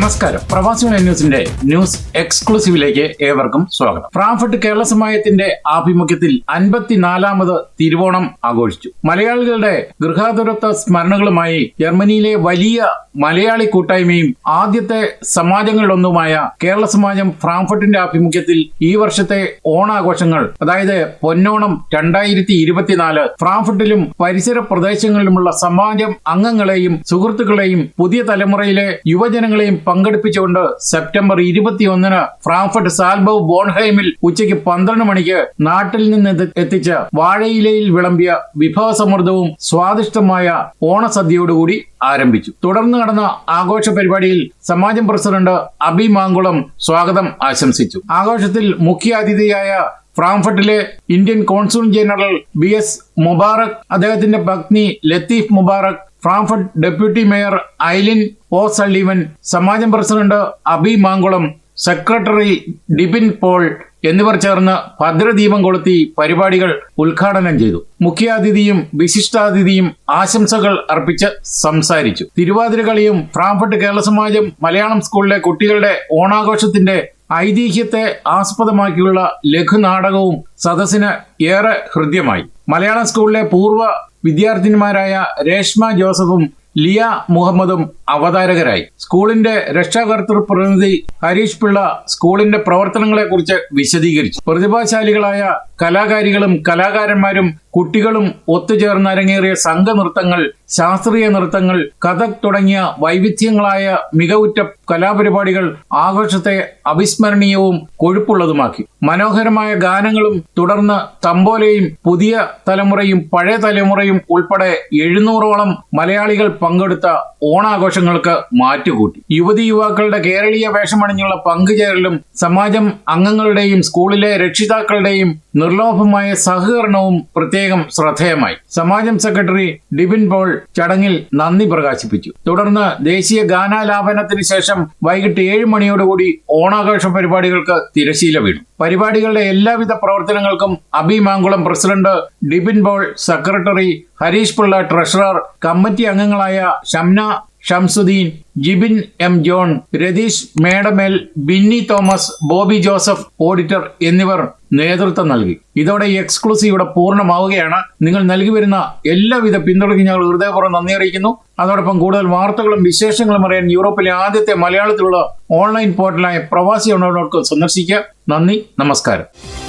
നമസ്കാരം. പ്രവാസികൾ ന്യൂസിന്റെ ന്യൂസ് എക്സ്ക്ലൂസീവിലേക്ക് ഏവർക്കും സ്വാഗതം. ഫ്രാങ്ക്ഫർട്ട് കേരള സമായത്തിന്റെ ആഭിമുഖ്യത്തിൽ അൻപത്തിനാലാമത് തിരുവോണം ആഘോഷിച്ചു. മലയാളികളുടെ ഗൃഹാതുരത്വ സ്മരണകളുമായി ജർമ്മനിയിലെ വലിയ മലയാളി കൂട്ടായ്മയും ആദ്യത്തെ സമാജങ്ങളിലൊന്നുമായ കേരള സമാജം ഫ്രാങ്ക്ഫർട്ടിന്റെ ആഭിമുഖ്യത്തിൽ ഈ വർഷത്തെ ഓണാഘോഷങ്ങൾ അതായത് പൊന്നോണം രണ്ടായിരത്തി ഇരുപത്തിനാല് ഫ്രാങ്ക്ഫർട്ടിലും പരിസര പ്രദേശങ്ങളിലുമുള്ള സമാജം അംഗങ്ങളെയും സുഹൃത്തുക്കളെയും പുതിയ തലമുറയിലെ യുവജനങ്ങളെയും പങ്കെടുപ്പിച്ചുകൊണ്ട് സെപ്റ്റംബർ ഇരുപത്തിയൊന്നിന് ഫ്രാങ്ക്ഫർട്ട് സാൽബവ് ബോൺഹൈമിൽ ഉച്ചയ്ക്ക് പന്ത്രണ്ട് മണിക്ക് നാട്ടിൽ നിന്ന് എത്തിച്ച് വാഴയിലയിൽ വിളമ്പിയ വിഭവസമൃദ്ധവും സ്വാദിഷ്ടമായ ഓണസദ്യയോടുകൂടി ആരംഭിച്ചു. തുടർന്ന് നടന്ന ആഘോഷ പരിപാടിയിൽ സമാജം പ്രസിഡന്റ് അബി മാങ്കുളം സ്വാഗതം ആശംസിച്ചു. ആഘോഷത്തിൽ മുഖ്യാതിഥിയായ ഫ്രാങ്ക്ഫർട്ടിലെ Indian consul general B S Mubarak അദ്ദേഹത്തിന്റെ പത്നി Latheef Mubarak Frankfurt deputy mayor Eileen O Sullivan സമാജം president Abi Mankulam secretary Dibin Paul എന്നിവർ ചേർന്ന് ഭദ്രദീപം കൊളുത്തി പരിപാടികൾ ഉദ്ഘാടനം ചെയ്തു. മുഖ്യാതിഥിയും വിശിഷ്ടാതിഥിയും ആശംസകൾ അർപ്പിച്ച് സംസാരിച്ചു. തിരുവാതിരകളിയും ഫ്രാങ്ക്ഫർട്ട് കേരള സമാജം മലയാളം സ്കൂളിലെ കുട്ടികളുടെ ഓണാഘോഷത്തിന്റെ ഐതിഹ്യത്തെ ആസ്പദമാക്കിയുള്ള ലഘുനാടകവും സദസ്സിന് ഏറെ ഹൃദ്യമായി. മലയാള സ്കൂളിലെ പൂർവ വിദ്യാർത്ഥിനിമാരായ രേഷ്മ ജോസഫും ലിയ മുഹമ്മദും അവതാരകരായി. സ്കൂളിന്റെ രക്ഷാകർത്തൃ പ്രതിനിധി ഹരീഷ് പിള്ള സ്കൂളിന്റെ പ്രവർത്തനങ്ങളെക്കുറിച്ച് വിശദീകരിച്ചു. പ്രതിഭാശാലികളായ കലാകാരികളും കലാകാരന്മാരും കുട്ടികളും ഒത്തുചേർന്ന് അരങ്ങേറിയ സംഘനൃത്തങ്ങൾ ശാസ്ത്രീയ നൃത്തങ്ങൾ കഥക് തുടങ്ങിയ വൈവിധ്യങ്ങളായ മികവുറ്റ കലാപരിപാടികൾ ആഘോഷത്തെ അവിസ്മരണീയവും കൊഴുപ്പുള്ളതുമാക്കി. മനോഹരമായ ഗാനങ്ങളും തുടർന്ന് തമ്പോലയും പുതിയ തലമുറയും പഴയ തലമുറയും ഉൾപ്പെടെ എഴുന്നൂറോളം മലയാളികൾ പങ്കെടുത്ത ഓണാഘോഷങ്ങൾക്ക് മാറ്റുകൂട്ടി. യുവതി യുവാക്കളുടെ കേരളീയ വേഷമണിഞ്ഞുള്ള പങ്കുചേരലും സമാജം അംഗങ്ങളുടെയും സ്കൂളിലെ രക്ഷിതാക്കളുടെയും നിർലോഭമായ സഹകരണവും പ്രത്യേകം ശ്രദ്ധേയമായി. സമാജം സെക്രട്ടറി ഡിബിൻ പോൾ ചടങ്ങിൽ നന്ദി പ്രകാശിപ്പിച്ചു. തുടർന്ന് ദേശീയ ഗാനാലാപനത്തിന് ശേഷം വൈകിട്ട് ഏഴ് മണിയോടുകൂടി ഓണാഘോഷ പരിപാടികൾക്ക് തിരശീല വീണു. പരിപാടികളുടെ എല്ലാവിധ പ്രവർത്തനങ്ങൾക്കും Abi Mankulam president Dibin Paul secretary Harish Pillai treasurer committee അംഗങ്ങളായ Shamna Shamsuddin Jibin M John Ratheesh Medamel Binni Thomas Bobby Joseph auditor എന്നിവർ നേതൃത്വം നൽകി. ഇതോടെ എക്സ്ക്ലൂസീവ് ഇവിടെ പൂർണമാവുകയാണ്. നിങ്ങൾ നൽകി വരുന്ന എല്ലാവിധ പിന്തുണയ്ക്കും ഞങ്ങൾ ഹൃദയപൂർവം നന്ദി അറിയിക്കുന്നു. അതോടൊപ്പം കൂടുതൽ വാർത്തകളും വിശേഷങ്ങളും അറിയാൻ യൂറോപ്പിലെ ആദ്യത്തെ മലയാളത്തിലുള്ള ഓൺലൈൻ പോർട്ടലായ പ്രവാസി ഡോട്ട് സന്ദർശിക്കുക. നന്ദി നമസ്കാരം.